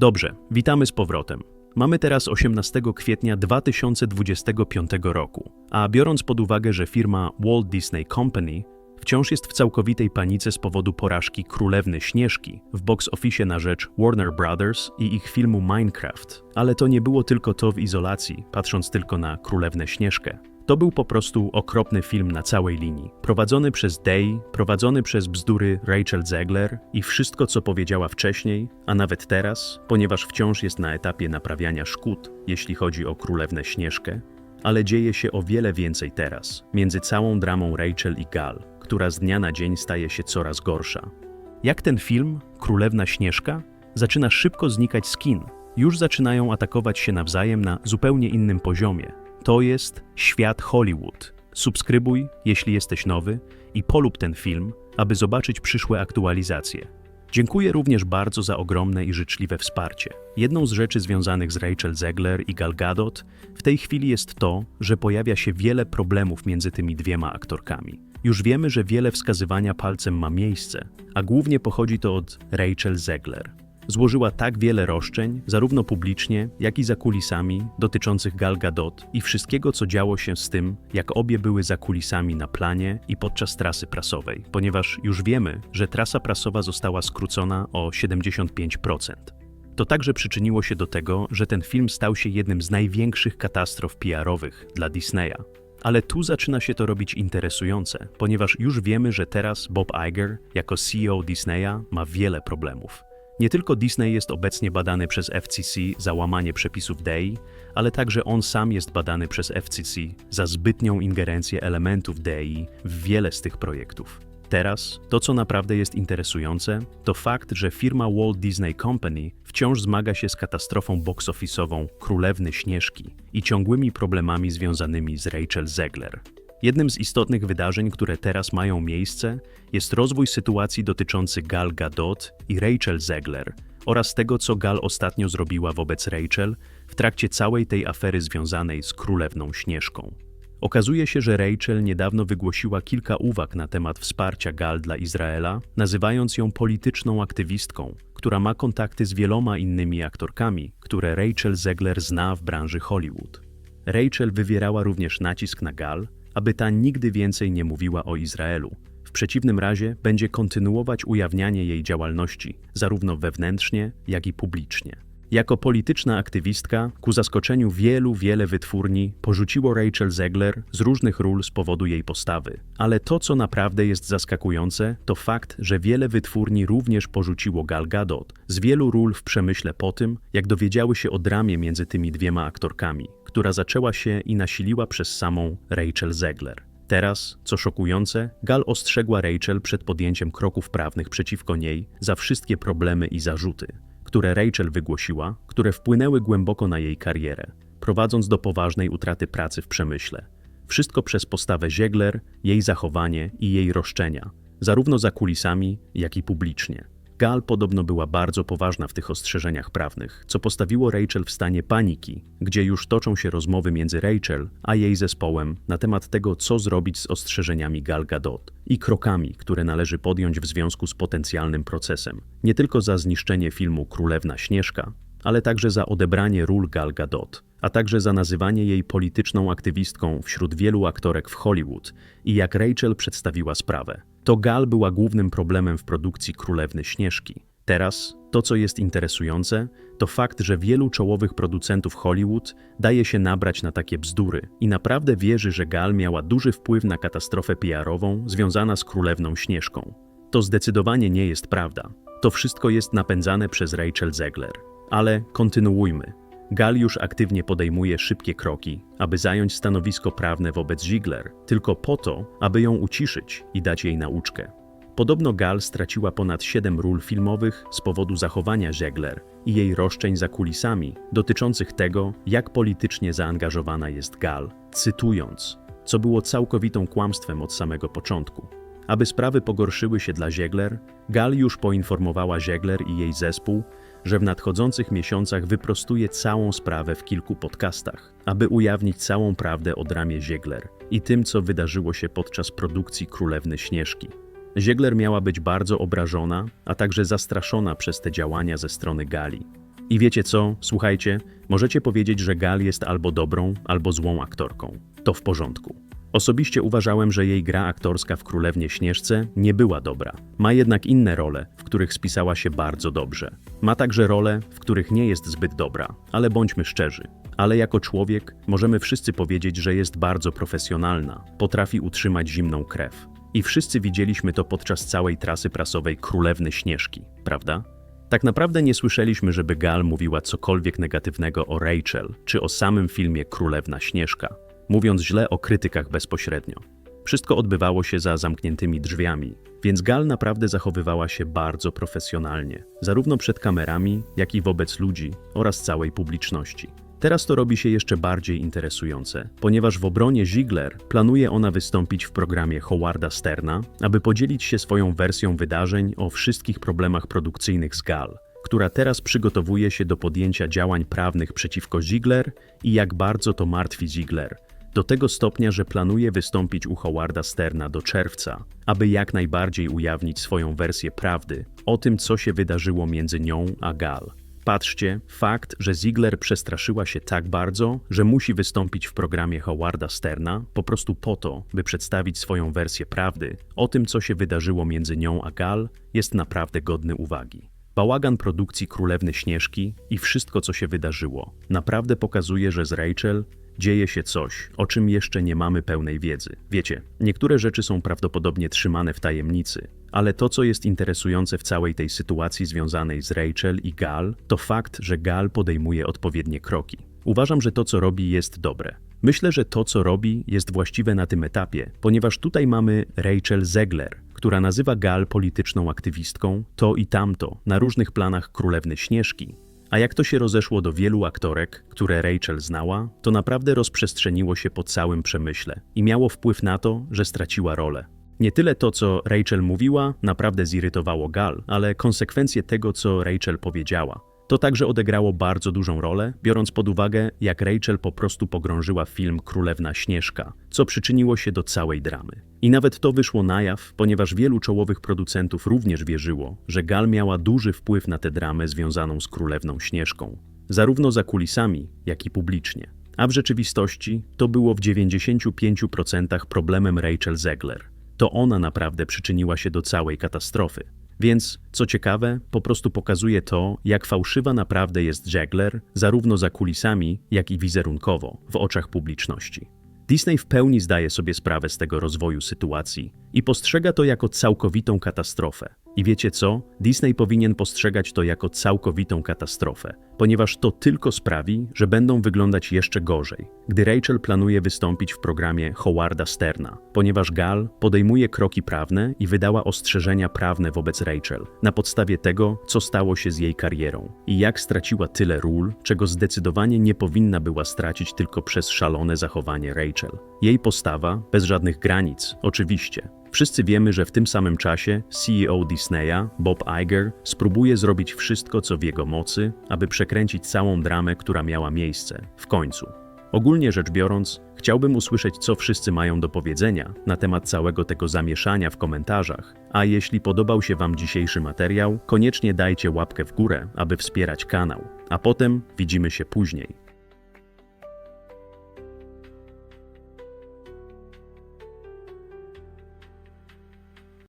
Dobrze, witamy z powrotem. Mamy teraz 18 kwietnia 2025 roku, a biorąc pod uwagę, że firma Walt Disney Company wciąż jest w całkowitej panice z powodu porażki Królewny Śnieżki w box office na rzecz Warner Brothers i ich filmu Minecraft. Ale to nie było tylko to w izolacji, patrząc tylko na Królewnę Śnieżkę. To był po prostu okropny film na całej linii. Prowadzony przez Day, prowadzony przez bzdury Rachel Zegler i wszystko, co powiedziała wcześniej, a nawet teraz, ponieważ wciąż jest na etapie naprawiania szkód, jeśli chodzi o Królewnę Śnieżkę, ale dzieje się o wiele więcej teraz, między całą dramą Rachel i Gal, która z dnia na dzień staje się coraz gorsza. Jak ten film, Królewna Śnieżka, zaczyna szybko znikać z kin, już zaczynają atakować się nawzajem na zupełnie innym poziomie. To jest świat Hollywood. Subskrybuj, jeśli jesteś nowy, i polub ten film, aby zobaczyć przyszłe aktualizacje. Dziękuję również bardzo za ogromne i życzliwe wsparcie. Jedną z rzeczy związanych z Rachel Zegler i Gal Gadot w tej chwili jest to, że pojawia się wiele problemów między tymi dwiema aktorkami. Już wiemy, że wiele wskazywania palcem ma miejsce, a głównie pochodzi to od Rachel Zegler. Złożyła tak wiele roszczeń, zarówno publicznie, jak i za kulisami, dotyczących Gal Gadot i wszystkiego, co działo się z tym, jak obie były za kulisami na planie i podczas trasy prasowej, ponieważ już wiemy, że trasa prasowa została skrócona o 75%. To także przyczyniło się do tego, że ten film stał się jednym z największych katastrof PR-owych dla Disneya. Ale tu zaczyna się to robić interesujące, ponieważ już wiemy, że teraz Bob Iger, jako CEO Disneya, ma wiele problemów. Nie tylko Disney jest obecnie badany przez FCC za łamanie przepisów DEI, ale także on sam jest badany przez FCC za zbytnią ingerencję elementów DEI w wiele z tych projektów. Teraz to, co naprawdę jest interesujące, to fakt, że firma Walt Disney Company wciąż zmaga się z katastrofą box office'ową Królewny Śnieżki i ciągłymi problemami związanymi z Rachel Zegler. Jednym z istotnych wydarzeń, które teraz mają miejsce, jest rozwój sytuacji dotyczący Gal Gadot i Rachel Zegler oraz tego, co Gal ostatnio zrobiła wobec Rachel w trakcie całej tej afery związanej z Królewną Śnieżką. Okazuje się, że Rachel niedawno wygłosiła kilka uwag na temat wsparcia Gal dla Izraela, nazywając ją polityczną aktywistką, która ma kontakty z wieloma innymi aktorkami, które Rachel Zegler zna w branży Hollywood. Rachel wywierała również nacisk na Gal, aby ta nigdy więcej nie mówiła o Izraelu. W przeciwnym razie będzie kontynuować ujawnianie jej działalności, zarówno wewnętrznie, jak i publicznie. Jako polityczna aktywistka, ku zaskoczeniu wielu, wiele wytwórni, porzuciło Rachel Zegler z różnych ról z powodu jej postawy. Ale to, co naprawdę jest zaskakujące, to fakt, że wiele wytwórni również porzuciło Gal Gadot z wielu ról w przemyśle po tym, jak dowiedziały się o dramie między tymi dwiema aktorkami, która zaczęła się i nasiliła przez samą Rachel Zegler. Teraz, co szokujące, Gal ostrzegła Rachel przed podjęciem kroków prawnych przeciwko niej za wszystkie problemy i zarzuty które Rachel wygłosiła, które wpłynęły głęboko na jej karierę, prowadząc do poważnej utraty pracy w przemyśle. Wszystko przez postawę Ziegler, jej zachowanie i jej roszczenia, zarówno za kulisami, jak i publicznie. Gal podobno była bardzo poważna w tych ostrzeżeniach prawnych, co postawiło Rachel w stanie paniki, gdzie już toczą się rozmowy między Rachel a jej zespołem na temat tego, co zrobić z ostrzeżeniami Gal Gadot i krokami, które należy podjąć w związku z potencjalnym procesem. Nie tylko za zniszczenie filmu Królewna Śnieżka, ale także za odebranie ról Gal Gadot, a także za nazywanie jej polityczną aktywistką wśród wielu aktorek w Hollywood i jak Rachel przedstawiła sprawę. To Gal była głównym problemem w produkcji Królewny Śnieżki. Teraz to, co jest interesujące, to fakt, że wielu czołowych producentów Hollywood daje się nabrać na takie bzdury i naprawdę wierzy, że Gal miała duży wpływ na katastrofę PR-ową związana z Królewną Śnieżką. To zdecydowanie nie jest prawda. To wszystko jest napędzane przez Rachel Zegler. Ale kontynuujmy. Gal już aktywnie podejmuje szybkie kroki, aby zająć stanowisko prawne wobec Ziegler, tylko po to, aby ją uciszyć i dać jej nauczkę. Podobno Gal straciła ponad 7 ról filmowych z powodu zachowania Ziegler i jej roszczeń za kulisami dotyczących tego, jak politycznie zaangażowana jest Gal, cytując, co było całkowitą kłamstwem od samego początku. Aby sprawy pogorszyły się dla Ziegler, Gal już poinformowała Ziegler i jej zespół, że w nadchodzących miesiącach wyprostuje całą sprawę w kilku podcastach, aby ujawnić całą prawdę o dramie Ziegler i tym, co wydarzyło się podczas produkcji Królewny Śnieżki. Ziegler miała być bardzo obrażona, a także zastraszona przez te działania ze strony Gali. I wiecie co? Słuchajcie, możecie powiedzieć, że Gal jest albo dobrą, albo złą aktorką. To w porządku. Osobiście uważałem, że jej gra aktorska w Królewnie Śnieżce nie była dobra. Ma jednak inne role, w których spisała się bardzo dobrze. Ma także role, w których nie jest zbyt dobra, ale bądźmy szczerzy. Ale jako człowiek możemy wszyscy powiedzieć, że jest bardzo profesjonalna, potrafi utrzymać zimną krew. I wszyscy widzieliśmy to podczas całej trasy prasowej Królewny Śnieżki, prawda? Tak naprawdę nie słyszeliśmy, żeby Gal mówiła cokolwiek negatywnego o Rachel czy o samym filmie Królewna Śnieżka, mówiąc źle o krytykach bezpośrednio. Wszystko odbywało się za zamkniętymi drzwiami, więc Gal naprawdę zachowywała się bardzo profesjonalnie, zarówno przed kamerami, jak i wobec ludzi oraz całej publiczności. Teraz to robi się jeszcze bardziej interesujące, ponieważ w obronie Ziegler planuje ona wystąpić w programie Howarda Sterna, aby podzielić się swoją wersją wydarzeń o wszystkich problemach produkcyjnych z Gal, która teraz przygotowuje się do podjęcia działań prawnych przeciwko Ziegler i jak bardzo to martwi Ziegler, do tego stopnia, że planuje wystąpić u Howarda Sterna do czerwca, aby jak najbardziej ujawnić swoją wersję prawdy o tym, co się wydarzyło między nią a Gal. Patrzcie, fakt, że Ziegler przestraszyła się tak bardzo, że musi wystąpić w programie Howarda Sterna po prostu po to, by przedstawić swoją wersję prawdy o tym, co się wydarzyło między nią a Gal, jest naprawdę godny uwagi. Bałagan produkcji Królewny Śnieżki i wszystko, co się wydarzyło, naprawdę pokazuje, że z Rachel dzieje się coś, o czym jeszcze nie mamy pełnej wiedzy. Wiecie, niektóre rzeczy są prawdopodobnie trzymane w tajemnicy, ale to, co jest interesujące w całej tej sytuacji związanej z Rachel i Gal, to fakt, że Gal podejmuje odpowiednie kroki. Uważam, że to, co robi, jest dobre. Myślę, że to, co robi, jest właściwe na tym etapie, ponieważ tutaj mamy Rachel Zegler, która nazywa Gal polityczną aktywistką, to i tamto, na różnych planach królewny Śnieżki. A jak to się rozeszło do wielu aktorek, które Rachel znała, to naprawdę rozprzestrzeniło się po całym przemyśle i miało wpływ na to, że straciła rolę. Nie tyle to, co Rachel mówiła, naprawdę zirytowało Gal, ale konsekwencje tego, co Rachel powiedziała. To także odegrało bardzo dużą rolę, biorąc pod uwagę, jak Rachel po prostu pogrążyła film Królewna Śnieżka, co przyczyniło się do całej dramy. I nawet to wyszło na jaw, ponieważ wielu czołowych producentów również wierzyło, że Gal miała duży wpływ na tę dramę związaną z Królewną Śnieżką, zarówno za kulisami, jak i publicznie. A w rzeczywistości to było w 95% problemem Rachel Zegler. To ona naprawdę przyczyniła się do całej katastrofy. Więc, co ciekawe, po prostu pokazuje to, jak fałszywa naprawdę jest Zegler, zarówno za kulisami, jak i wizerunkowo, w oczach publiczności. Disney w pełni zdaje sobie sprawę z tego rozwoju sytuacji i postrzega to jako całkowitą katastrofę. I wiecie co? Disney powinien postrzegać to jako całkowitą katastrofę, ponieważ to tylko sprawi, że będą wyglądać jeszcze gorzej, gdy Rachel planuje wystąpić w programie Howarda Sterna, ponieważ Gal podejmuje kroki prawne i wydała ostrzeżenia prawne wobec Rachel na podstawie tego, co stało się z jej karierą i jak straciła tyle ról, czego zdecydowanie nie powinna była stracić tylko przez szalone zachowanie Rachel. Jej postawa, bez żadnych granic, oczywiście, Wszyscy wiemy, że w tym samym czasie CEO Disneya, Bob Iger, spróbuje zrobić wszystko, co w jego mocy, aby przekręcić całą dramę, która miała miejsce, w końcu. Ogólnie rzecz biorąc, chciałbym usłyszeć, co wszyscy mają do powiedzenia na temat całego tego zamieszania w komentarzach. A jeśli podobał się Wam dzisiejszy materiał, koniecznie dajcie łapkę w górę, aby wspierać kanał. A potem widzimy się później.